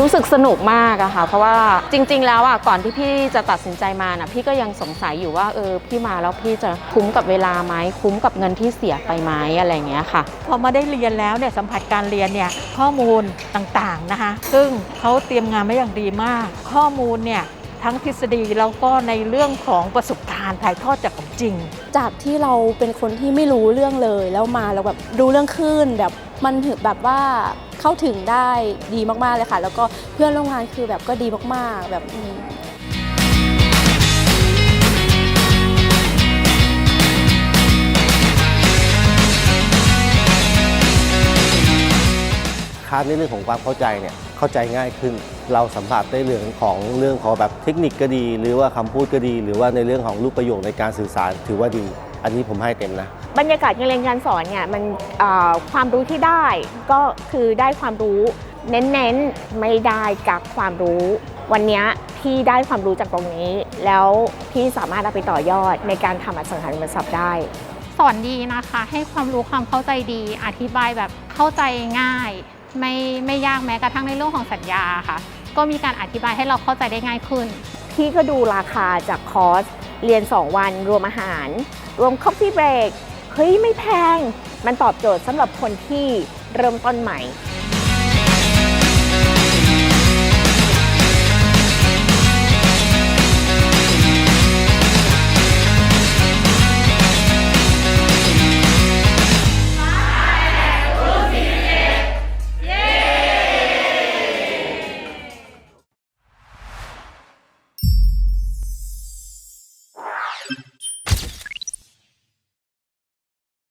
รู้สึกสนุกมากอะค่ะ เพราะว่าจริง ๆ แล้วอะก่อนที่พี่จะตัดสินใจมานะพี่ก็ยังสงสัยอยู่ว่าเออพี่มาแล้วพี่จะคุ้มกับเวลาไหมคุ้มกับเงินที่เสียไปไหมอะไรอย่างเงี้ยค่ะ พอมาได้เรียนแล้วเนี่ยสัมผัสการเรียนเนี่ยข้อมูลต่างๆนะคะ ซึ่งเขาเตรียมงานมาอย่างดีมาก ข้อมูลเนี่ยทั้งทฤษฎีแล้วก็ในเรื่องของประสบการณ์ถ่ายทอดจากของจริง จากที่เราเป็นคนที่ไม่รู้เรื่องเลยแล้วมาเราแบบรู้เรื่องคลื่นแบบมันถึงแบบว่า เข้าถึงได้ดีมากๆเลยค่ะ แล้วก็เพื่อนร่วมงานคือแบบก็ดีมากๆ แบบอืมคาในเรื่องของความเข้าใจเนี่ยเข้าใจง่ายขึ้น เราสัมผัสได้เรื่องของเรื่องของแบบเทคนิคก็ดี หรือว่าคำพูดก็ดี หรือว่าในเรื่องของรูปประโยคในการสื่อสารถือว่าดี อันนี้ผมให้เต็มนะ บรรยากาศการเรียนการสอนเนี่ยมันเอ่อความรู้ที่ได้ก็คือได้ความรู้ เน้นๆไม่ได้กับความรู้ วันเนี้ยพี่ได้ความรู้จากตรงนี้ แล้วพี่สามารถเอาไปต่อยอดในการทำอสังหาริมทรัพย์ได้ สอนดีนะคะ ให้ความรู้ความเข้าใจดี อธิบายแบบเข้าใจง่าย ไม่ไม่ยากแม้กระทั่งในเรื่องของสัญญาค่ะ ก็มีการอธิบายให้เราเข้าใจได้ง่ายขึ้น พี่ก็ดูราคาจากคอร์สเรียน 2 วันรวมอาหาร รวม Coffee Break เฮ้ยไม่แพง มันตอบโจทย์สำหรับคนที่เริ่มต้นใหม่